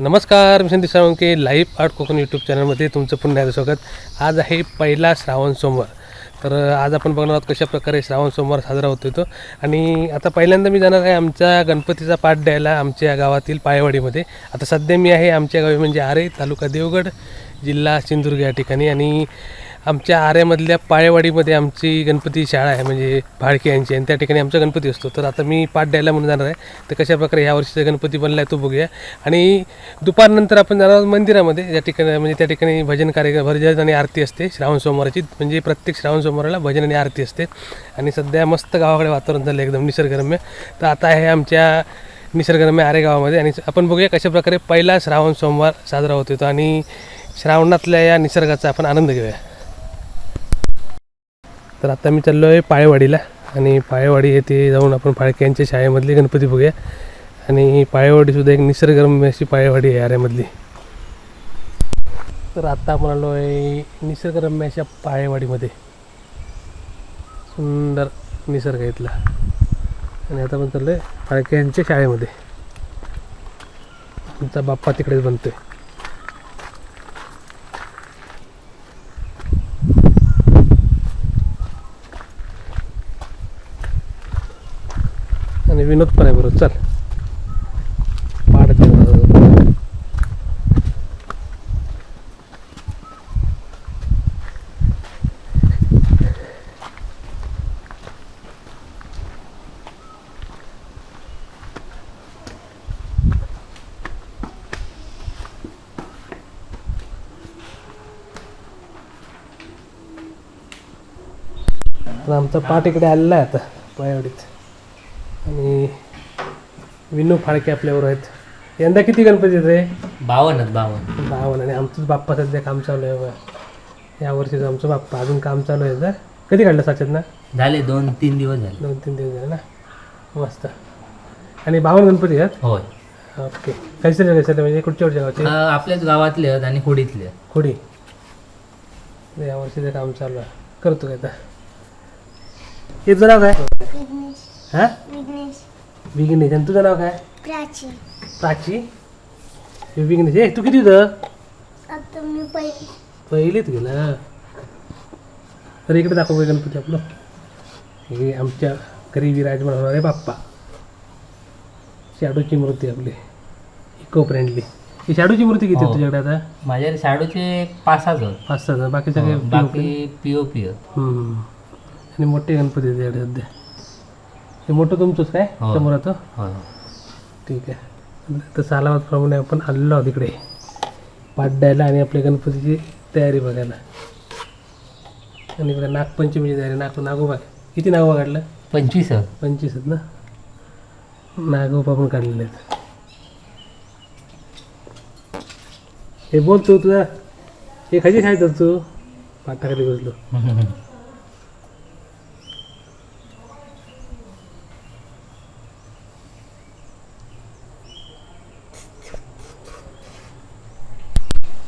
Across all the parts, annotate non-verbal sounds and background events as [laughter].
नमस्कार मी Sandeep Salunke live art Kokan YouTube चॅनलमध्ये तुमचं पुन्हा एकदा स्वागत. आज आहे पहिला श्रावण सोमवार. तर आज आपण बघणार आहोत कशा प्रकारे श्रावण सोमवार साजरा होतो तो आणि आता पहिल्यांदा मी जाणार आहे आमच्या गणपतीचा पाठ द्यायला आमच्या गावातील पायवाडीमध्ये. आता सध्या मी आहे आमच्या गावी म्हणजे आरे तालुका देवगड जिल्हा सिंधुदुर्ग या ठिकाणी. आणि आमच्या आऱ्यामधल्या पाळेवाडीमध्ये आमची गणपती शाळा आहे म्हणजे भाडके यांची आणि त्या ठिकाणी आमचा गणपती असतो. तर आता मी पाठ द्यायला म्हणून जाणार आहे. तर कशाप्रकारे ह्या वर्षीचा गणपती बनला आहे तो बघूया. आणि दुपारनंतर आपण जाणार आहोत मंदिरामध्ये ज्या ठिकाणी म्हणजे त्या ठिकाणी भजन कार्यक्रम भजन आणि आरती असते श्रावण सोमवाराची. म्हणजे प्रत्येक श्रावण सोमवाराला भजन आणि आरती असते. आणि सध्या मस्त गावाकडे वातावरण झालं एकदम निसर्गरम्य. तर आता आहे आमच्या निसर्गरम्य आरे गावामध्ये. आणि आपण बघूया कशा प्रकारे पहिला श्रावण सोमवार साजरा होत होतो. आणि श्रावणातल्या या निसर्गाचा आपण आनंद घेऊया. तर आता मी चाललो आहे पायवाडीला आणि पायवाडी येथे जाऊन आपण फाळके यांच्या शाळेमधली गणपती बघूया. आणि पायवाडीसुद्धा एक निसर्गरम्य अशी पायवाडी आहे आऱ्यामधली तर आता आपण आलो आहे निसर्गरम्य अशा पायवाडीमध्ये सुंदर निसर्ग इथला. आणि आता आपण चाललो आहे फाळके यांच्या शाळेमध्ये. आमचा बाप्पा तिकडेच बनतोय. आहे विनोद पण आहे बरोबर चल पाडत आहे. तर आमचा पाठ इकडे आलेला आहे आता पायवडीत. आणि विनू फाळके आपल्यावर आहेत. यंदा किती गणपती आहेत रे? बावन्न आहेत, बावन्न. बावन आणि आमचंच बाप्पा सध्या काम चालू आहे बघा. या वर्षीचं आमचं बाप्पा अजून काम चालू आहे का कधी काढलं साच्यात ना? झाले दोन तीन दिवस झाले. दोन तीन दिवस झाले ना? मस्त. आणि बावन गणपती आहेत? होय. ओके. कैसे कैसे म्हणजे कुठच्या कुठच्या गावचे? अं, आपल्याच गावातले आहेत आणि खोडीतले आहेत. खोडी. या वर्षीचं काम चालू आहे. करतो काय आता? हे तुझं नाव काय? हा? विघ्नेश. आणि तुझं नाव काय? प्राची. प्राची? हे विघ्नेश. ए तू किती होतं? आता मी पहिले. पहिलीत गेला. तर इकडे दाखव बघ गणपती आपलं. हे आमच्या घरी विराजमान होणारे बाप्पा. शॅडोची मूर्ती आपली. इको फ्रेंडली ही शॅडोची मूर्ती किती आहे हो. तुझ्याकडे आता? माझ्या शाडूचे पाच सहा जण पाच सहा जण बाकी सगळे हो, बाकी पीओ पी हम्म. आणि मोठे गणपती आहेत सध्या हे मोठं तुमचंच काय? हो. समोर आता होय ठीक आहे. तर सालावतप्रमाणे आपण आलेलो आहोत इकडे. पाठ द्यायला आणि आपल्या गणपतीची तयारी बघायला. आणि बघा नागपंचमीची तयारी. नाग नागोबा. किती नागोबा काढलं? पंचवीस. पंचवीस आहेत ना? नागोबा पण काढलेले आहेत. हे बोल तू तुझा हे खायची खायचं तू? पाठाखाली बसलो. [laughs]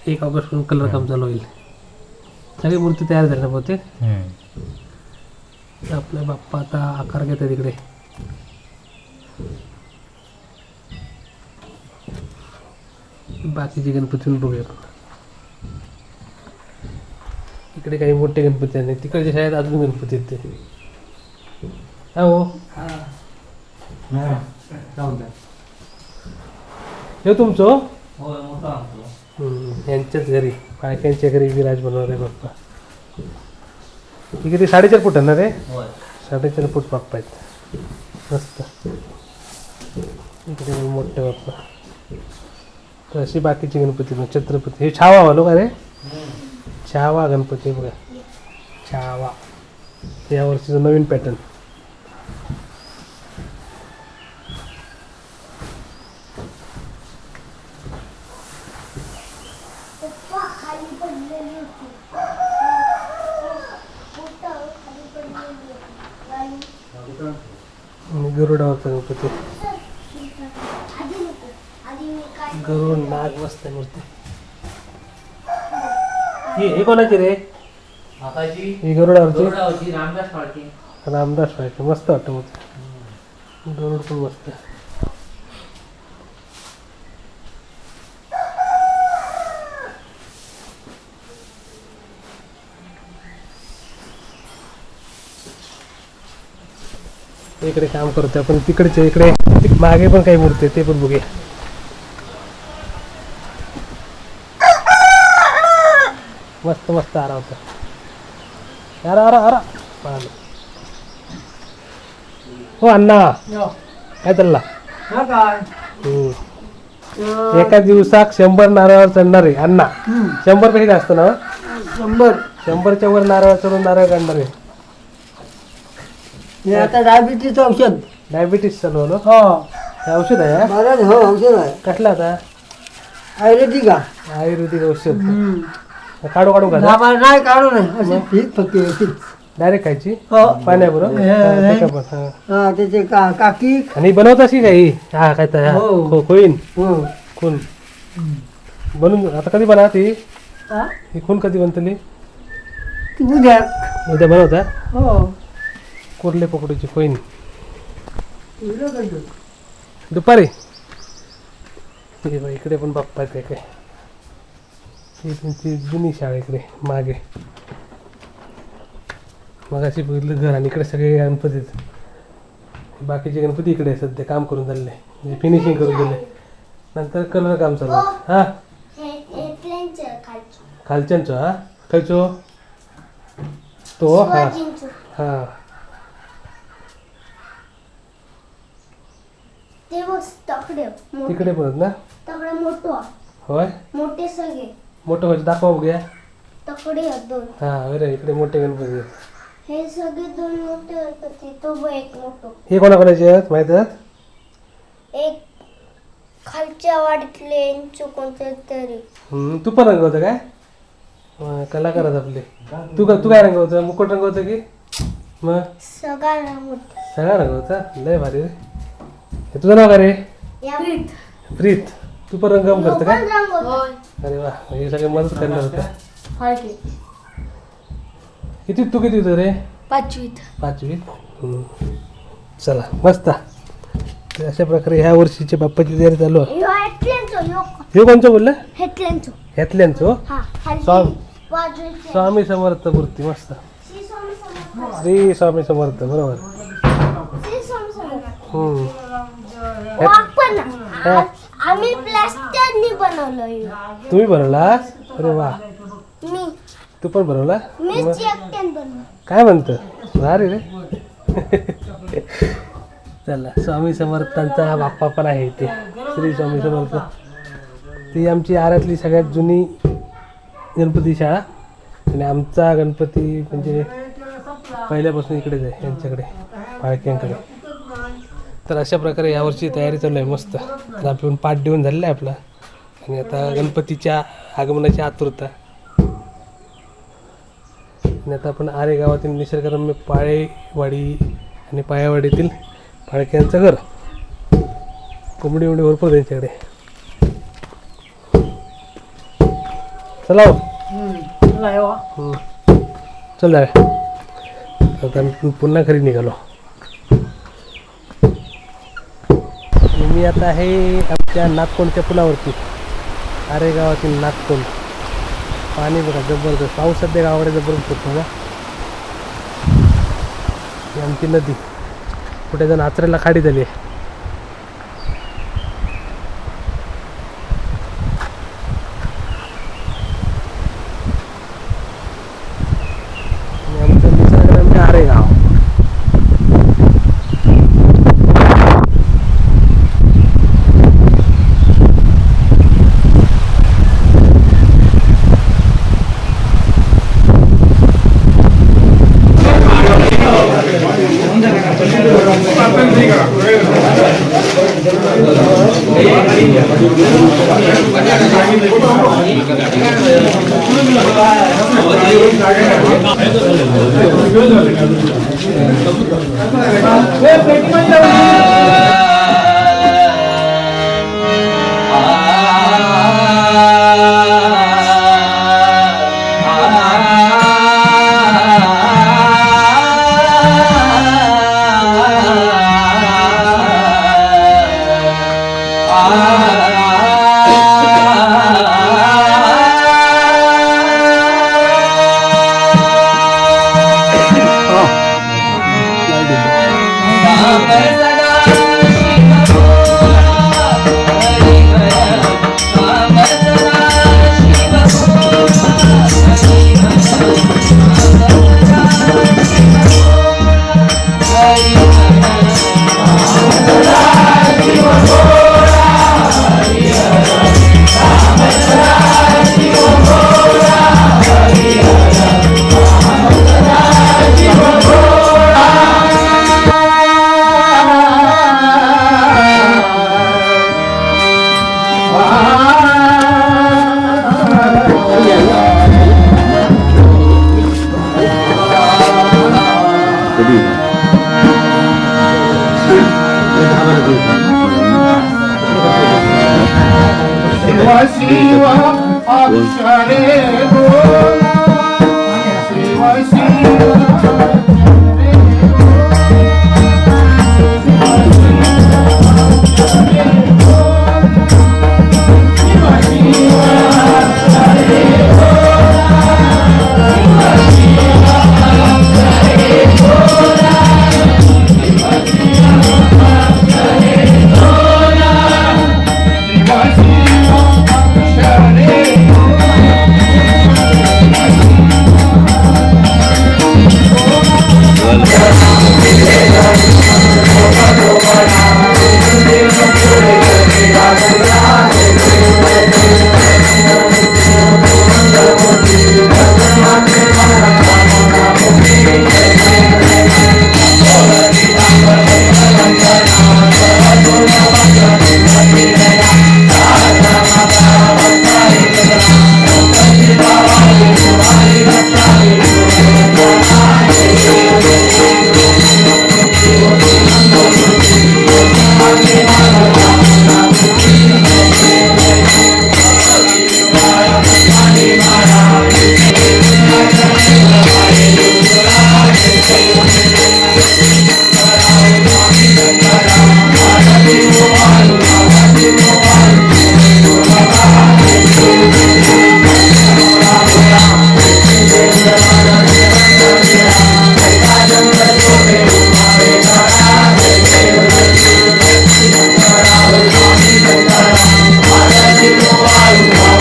एक ऑगस्टपासून कलर काम चालू होईल. सगळी मूर्ती तयार झाल्या बहुतेक. आपल्या बाप्पा आता आकार घेत आहे तिकडे बाकीचे गणपती बघूया. इकडे काही मोठे गणपती आहेत. तिकडच्या शाळेत अजून गणपती आहेत ते. हा हो. हे. तुमचं? यांच्याच घरी. पायक्यांच्या घरी विराज बनवणार आहे बाप्पा हे किती साडेचार फूट आहे ना रे साडेचार फूट बाप्पा आहेत. मस्त. इकडे मोठे बाप्पा तर अशी बाकीची गणपती मग छत्रपती. हे छावा वालो का रे? छावा गणपती बघा. छावा. या वर्षीचं नवीन पॅटर्न. हे कोणाची रे? माताजी ही गरुडावरची? गरुडावरची रामदास फाळके मस्त वाटतं मग. गरुड पण मस्त. इकडे काम करतो आपण तिकडचे इकडे. मागे पण काही मूर्ती ते पण बघूया. मस्त मस्त आरा होता अरा अरा अरा. हो अण्णा. काय चालला. एका दिवसात शंभर नारळ चढणार आहे अण्णा. शंभरपेक्षा जास्त ना? हो? शंभर. शंभरच्या वर नारळ चढून नारळ काढणार आहे. हे आता डायबिटीस औषध. डायबिटीस चालू ना? हो. हे औषध आहे हा? हो औषध आहे. कसलं आता? आयुर्वेदिक. आयुर्वेदिक औषध. काढू काढू का? दाबा नाही काढू नाही. अशी अशीच. डायरेक्ट खायची? हो. पाण्याबरोबर हे- हा, हे- हा. हा त्याचे का काकी? आणि बनवतास की काही हा काय तर हा. हो. खो- खोईन. हो. खून. बनून आता कधी बना ती? हा? ही खून कधी बनतली? ती उद्या. उद्या बनवता? हो. कुर्ले पकडूची खोईन. उद्या करतो. दुपारी? हे बघ, इकडे पण बाप्पा आहेत काय काय. ही त्यांची जुनी शाळा इकडे मागे. मग अशी बघितलं घर आणि इकडे सगळे गणपती. बाकीचे गणपती इकडे सध्या काम करून झाले म्हणजे फिनिशिंग करून दिले. नंतर कलर काम चालू. हा? खालच्यांचो हा? खयचो तो? हा. हा. ते तकडे आहेत ना? तकडे मोठं. आहे. होय? मोठे सगळे. मोठं व्हायचं दाखवा बघूया. तकडे आहेत दोन. हा अरे इकडे मोठे गणपती आहेत. हे सगळे दोन मोठे गणपती तो बघ एक मोठं. हे कोणाकोणाचे आहेत माहीत आहेत? एक खालच्या वाडीतले कोणतं तरी. हम्म, तू पण रंगवतं काय? कलाकार आहेत आपले. तू का तू काय रंगवतं मुकुट रंगवतं की? मग? सगळा मोठे सगळा रंगवतं लय भारी रे. हे तुझं नाव काय रे? या. प्रीत. तू पण रंगम करतं काय पण रंगवतो. अरे वा हे सगळे मदत करणार होतं. किती तू किती होतं रे? पाचवीत पाचवीत हम्म. चला मस्त. तर अशा प्रकारे ह्या वर्षीची बाप्पाची तयारी चालू आहे. हे कोणचं बोललं? हेटल्यांचो ह्यातल्यांचं? हो हा खाली स्वामी. बाजूचे स्वामी समर्थ मूर्ती मस्त. श्री स्वामी समर्थ. श्री स्वामी समर्थ बरोबर. श्री स्वामी समर्थ. हम्म. आम्ही प्लास्टरनी बनवलं. तुम्ही बनवलास? अरे वा. मी. तू पण बनवला एकट्याने बनवलं. काय म्हणतं? भारी रे. चला स्वामी समर्थांचा बाप्पा पण आहे इथे. श्री स्वामी समर्थ. ती आमची आरातली सगळ्यात जुनी गणपती शाळा. आणि आमचा गणपती म्हणजे पहिल्यापासून इकडेच आहे यांच्याकडे पाळक्यांकडे तर अशा प्रकारे यावर्षी तयारी चालू आहे मस्त. तर आपण पाठ देऊन झालेला आहे आपला. आणि आता गणपतीच्या आगमनाची आतुरता. आणि आता आपण आरे गावातील निसर्गरम्य पाळेवाडी आणि पायावाडीतील पाळक्यांचं घर. कोंबडी उंबडी भरपूर त्यांच्याकडे. चला हो. चल आता पुन्हा घरी निघालो. मी आता आहे आमच्या नागकोणच्या पुलावरती. आरे गावातील नागकोण पाणी बघा जबरदस्त. पाऊस सध्या गावाकडे जबरदस्त होतो ना. ही आमची नदी. कुठे जण आचऱ्याला खाडी झाली आहे. Ah